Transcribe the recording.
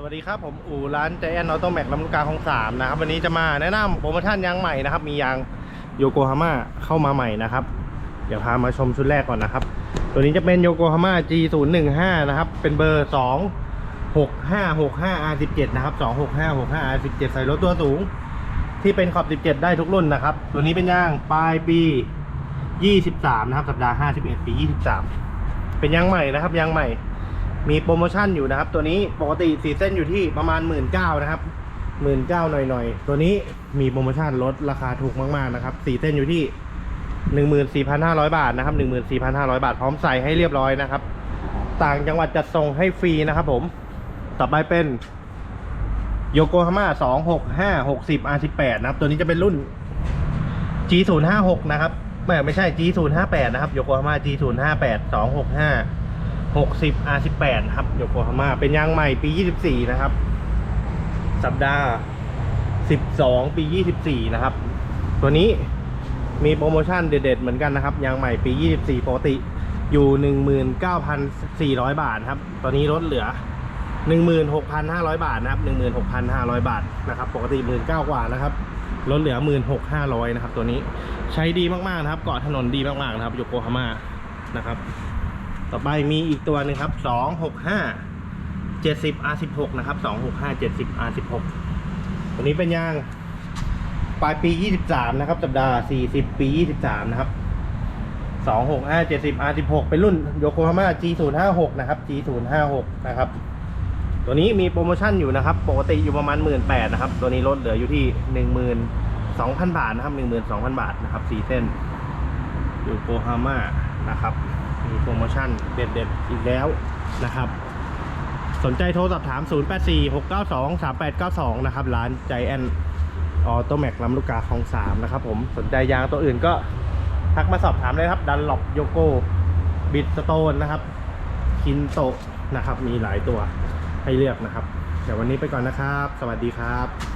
สวัสดีครับ ผมอู่ร้านใจแอนออโตแม็กลำลูกกาของสามนะครับ วันนี้จะมาแนะนำโปรโมชั่นยางใหม่นะครับ มียางโยโกฮาม่าเข้ามาใหม่นะครับ เดี๋ยวพามาชมชุดแรกก่อนนะครับ ตัวนี้จะเป็นโยโกฮาม่า G015 นะครับ เป็นเบอร์ 2 6 5 6 5 R17 นะครับ 2 6 5 6 5 R17 ใส่รถตัวสูง ที่เป็นขอบ 17 ได้ทุกรุ่นนะครับ ตัวนี้เป็นยางปลายปี 23 นะครับ สัปดาห์ 51 ปี 23 เป็นยางใหม่นะครับ ยางใหม่ มีโปรโมชั่นอยู่นะครับ ตัวนี้ปกติสีเส้นอยู่ที่ประมาณ 1 9ื่นนะครับหมื่นเก้าหน่อยๆ ตัวนี้มีโปรโมชั่นลดราคาถูกมากๆนะครับสีเส้นอยู่ที่ 14,500 บาทนะครับ 14,500 บาทพร้อมใส่ให้เรียบร้อยนะครับ ต่างจังหวัดจัดส่งให้ฟรีนะครับผมต่อไปเป็นโยโกฮาม่า265 60 R18 นะครับ ตัวนี้จะเป็นรุ่น G056 นะครับไม่ไม่ใช่ G058 นะครับโยโกฮาม่า G058 265 60 R18 ครับโยโกฮาม่าเป็นยางใหม่ปี 24 นะครับ สัปดาห์ 12 ปี 24 นะครับ ตัวนี้มีโปรโมชั่นเด็ดๆ เหมือนกันนะครับ ยางใหม่ปี 24 ปกติอยู่ 19,400 บาทครับ ตอนนี้ลดเหลือ 16,500 บาทนะครับ 16,500 บาทนะครับ ปกติ 19,000กว่านะครับลดเหลือ 16,500 นะครับ ตัวนี้ใช้ดีมากๆนะครับ เกาะถนนดีมากๆนะครับโยโกฮาม่านะครับ ต่อไปมีอีกตัวหนึงครับสองหกห้าเจ็ดสิบ R สิบหกนะครับสองหกห้าเจ็ดสิบ R สิบหกตัวนี้เป็นยางปลายปียี่สิบสามนะครับ สัปดาห์สี่สิบปียี่สิบสามนะครับสองหกห้าเจ็ดสิบ R สิบหกเป็นรุ่นโยโกฮาม่า G ศูนย์ห้าหกนะครับ G ศูนย์ห้าหกนะครับ ตัวนี้มีโปรโมชั่นอยู่นะครับ ปกติอยู่ประมาณหมื่นแปดนะครับ ตัวนี้ลดเหลืออยู่ที่หนึ่งหมื่นสองพันบาทนะครับหนึ่งหมื่นสองพันบาทนะครับสี่เส้นโยโกฮาม่านะครับ มีโปรโมชั่นเด็ดๆอีกแล้วนะครับ สนใจโทรสอบถาม 0846923892 นะครับ ร้านใจแอนออโตแม็กลำลูกกาของ3นะครับผมสนใจยางตัวอื่นก็ทักมาสอบถามเลยครับดันหลบโยโกบิดสโตนนะครับ คินโตนะครับ มีหลายตัวให้เลือกนะครับ เดี๋ยววันนี้ไปก่อนนะครับ สวัสดีครับ